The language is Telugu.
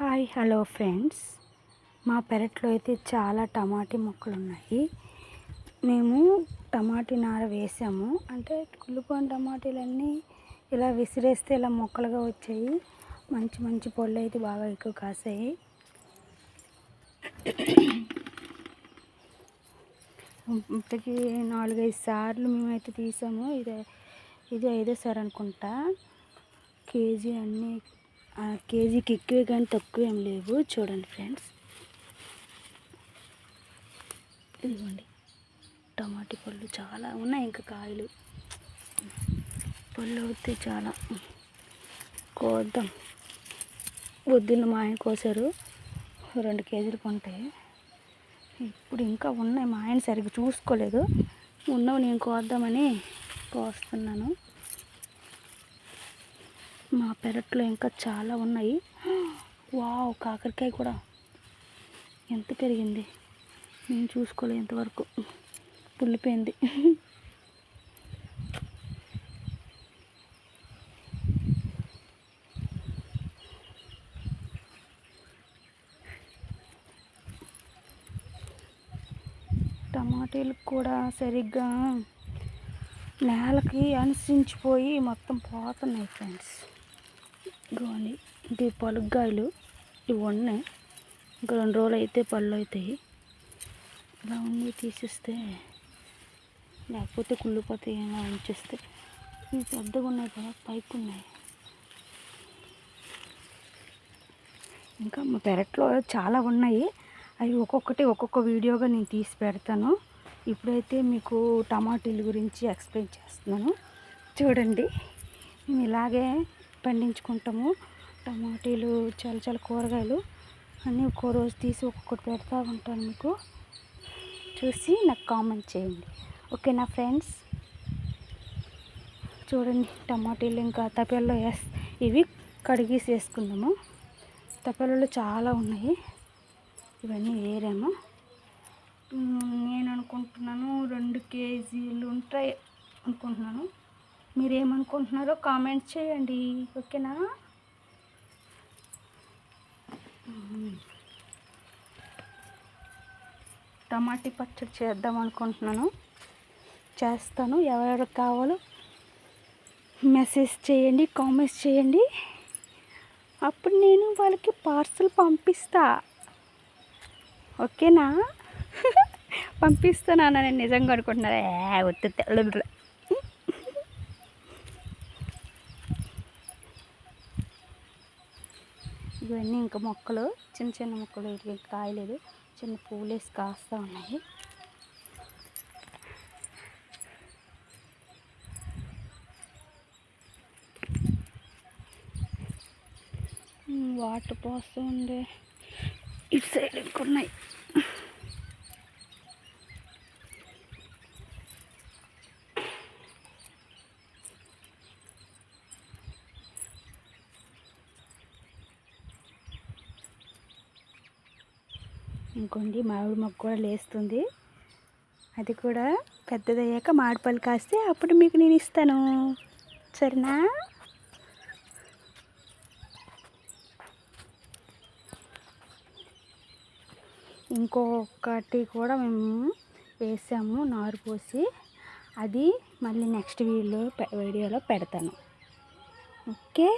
Hi hello friends. మా పెరట్లో అయితే చాలా టమాటీ మొక్కలు ఉన్నాయి మేము టమాటీ నార వేసాము. అంటే కుళ్ళిపోయిన టమాటీలన్నీ ఇలా విసిరేస్తే ఇలా మొక్కలుగా వచ్చాయి. మంచి మంచి పళ్ళు అయితే బాగా ఎక్కువ కాసాయి. ఇప్పటికి నాలుగైదు సార్లు మేమైతే తీసాము. ఇది ఇది ఐదోసారి అనుకుంటా. కేజీ అన్నీ కేజీకి ఎక్కువే కానీ తక్కువ ఏం లేవు. చూడండి ఫ్రెండ్స్. ఇదిగోండి. టమాటా పళ్ళు చాలా ఉన్నాయి ఇంకా కాయలు. పళ్ళు అవుతాయి చాలా. కోద్దాం. వద్దున్న మా ఆయన కోసారు. రెండు కేజీలు కొంటాయి ఇప్పుడు ఇంకా ఉన్నాయి. మా ఆయన సరిగ్గా చూసుకోలేదు. ఉన్నవి నేను కోద్దామని కోస్తున్నాను. మా పెరట్లో ఇంకా చాలా ఉన్నాయి. వావ్ కాకరకాయ కూడా. ఎంత పెరిగింది? నేను చూసుకోలేదు ఇంతవరకు. పుల్లిపోయింది టమాటీలు కూడా సరిగ్గా నేలకి అనుసరించిపోయి మొత్తం పోతున్నాయి ఫ్రెండ్స్. ఇదిగోండి ఇది పలుగ్గాయలు ఇవి ఉన్నాయి. ఇంకా రెండు రోజులు అయితే పళ్ళు అవుతాయి. ఇలా ఉండి తీసేస్తే లేకపోతే కుళ్ళిపోతాయి ఇలా ఉంచేస్తే ఇవి పెద్దగా ఉన్నాయి కదా పైకి ఉన్నాయి. ఇంకా మా పెరట్లో చాలా ఉన్నాయి. అవి ఒక్కొక్కటి ఒక్కొక్క వీడియోగా నేను తీసి పెడతాను. ఇప్పుడైతే మీకు టమాటీల గురించి ఎక్స్ప్లెయిన్ చేస్తున్నాను. చూడండి. ఇలాగే పండించుకుంటాము. టమాటీలు చాలా చాలా కూరగాయలు అన్నీ ఒక్కో రోజు తీసి ఒక్కొక్కటి పెడతా ఉంటాను మీకు. చూసి నాకు కామెంట్ చేయండి. ఓకేనా ఫ్రెండ్స్? చూడండి టమాటీలు ఇంకా తపెల్లో వేస్ ఇవి కడిగేసి వేసుకుందాము. తపెలలో చాలా ఉన్నాయి. ఇవన్నీ వేరేమో. నేను అనుకుంటున్నాను రెండు కేజీలు ఉంటాయి అనుకుంటున్నాను. మీరు ఏమనుకుంటున్నారో కామెంట్ చేయండి ఓకేనా? టమాటీ పచ్చడి చేద్దాం అనుకుంటున్నాను. చేస్తాను. ఎవరెవరికి కావాలో మెసేజ్ చేయండి కామెంట్స్ చేయండి. అప్పుడు నేను వాళ్ళకి పార్సల్ పంపిస్తా. ఓకేనా? పంపిస్తానా నేను నిజంగా అనుకుంటున్నారా ఏ ఇవన్నీ ఇంకా మొక్కలు చిన్న చిన్న మొక్కలు కాయలేదు. చిన్న పూలు వేసి కాస్తూ ఉన్నాయి. వాటర్ పోస్తూ ఉండే. ఇటు సైడ్ ఇంకా ఇంకోండి మామిడి మొక్క కూడా లేస్తుంది. అది కూడా పెద్దదయ్యాక మామిడిపళ్ళు కాస్తే అప్పుడు మీకు నేను ఇస్తాను. సరేనా? ఇంకొకటి కూడా మేము వేసాము నారు పోసి. అది మళ్ళీ నెక్స్ట్ వీడియో వీడియోలో పెడతాను. ఓకే?